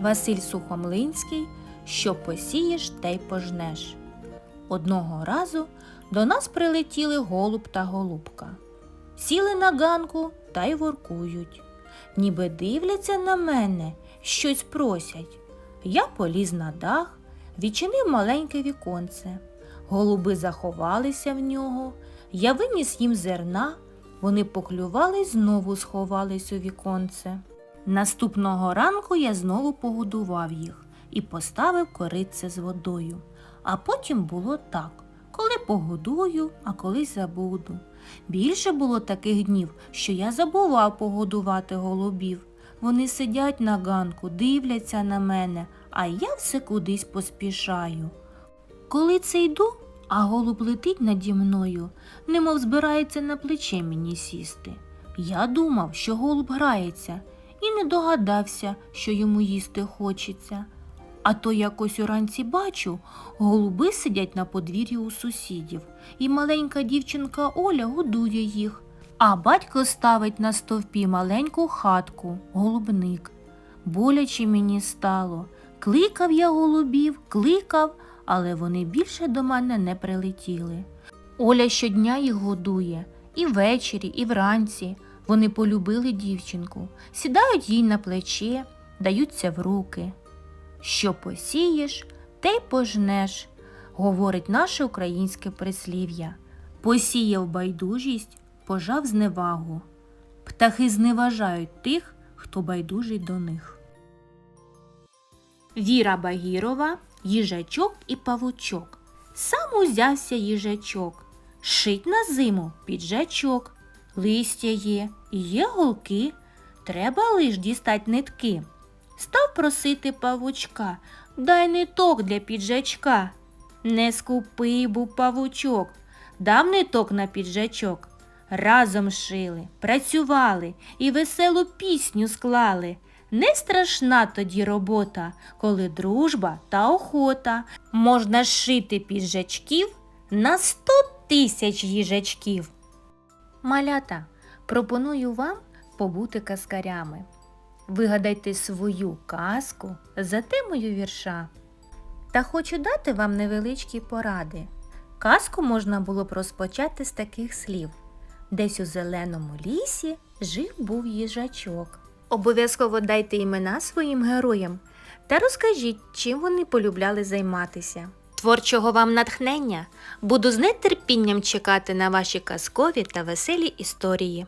Василь Сухомлинський Що посієш, те й пожнеш. Одного разу до нас прилетіли голуб та голубка. Сіли на ганку та й воркують. Ніби дивляться на мене, щось просять. Я поліз на дах, відчинив маленьке віконце. Голуби заховалися в нього. Я виніс їм зерна, вони поклювали й знову сховались у віконце. Наступного ранку я знову погодував їх і поставив коритце з водою. А потім було так, коли погодую, а колись забуду. Більше було таких днів, що я забував погодувати голубів. Вони сидять на ганку, дивляться на мене, а я все кудись поспішаю. Коли це йду, а голуб летить наді мною, немов збирається на плече мені сісти. Я думав, що голуб грається, і не догадався, що йому їсти хочеться. А то якось уранці бачу, голуби сидять на подвір'ї у сусідів, і маленька дівчинка Оля годує їх. А батько ставить на стовпі маленьку хатку, голубник. Боляче мені стало. Кликав я голубів, кликав, але вони більше до мене не прилетіли. Оля щодня їх годує, і ввечері, і вранці. Вони полюбили дівчинку, сідають їй на плече, даються в руки. Що посієш, те й пожнеш, говорить наше українське прислів'я. Посіяв байдужість, пожав зневагу. Птахи зневажають тих, хто байдужий до них. Віра Багірова, їжачок і павучок. Сам узявся їжачок. Шить на зиму піджачок. Листя є, і є голки. Треба лиш дістать нитки. Став просити павучка, дай ниток для піджачка. Не скупий був павучок, дав ниток на піджачок. Разом шили, працювали і веселу пісню склали. Не страшна тоді робота, коли дружба та охота. Можна шити піджачків на сто тисяч їжачків. Малята, пропоную вам побути казкарями. Вигадайте свою казку за темою вірша. Та хочу дати вам невеличкі поради. Казку можна було б розпочати з таких слів. Десь у зеленому лісі жив був їжачок. Обов'язково дайте імена своїм героям та розкажіть, чим вони полюбляли займатися. Творчого вам натхнення! Буду з нетерпінням чекати на ваші казкові та веселі історії.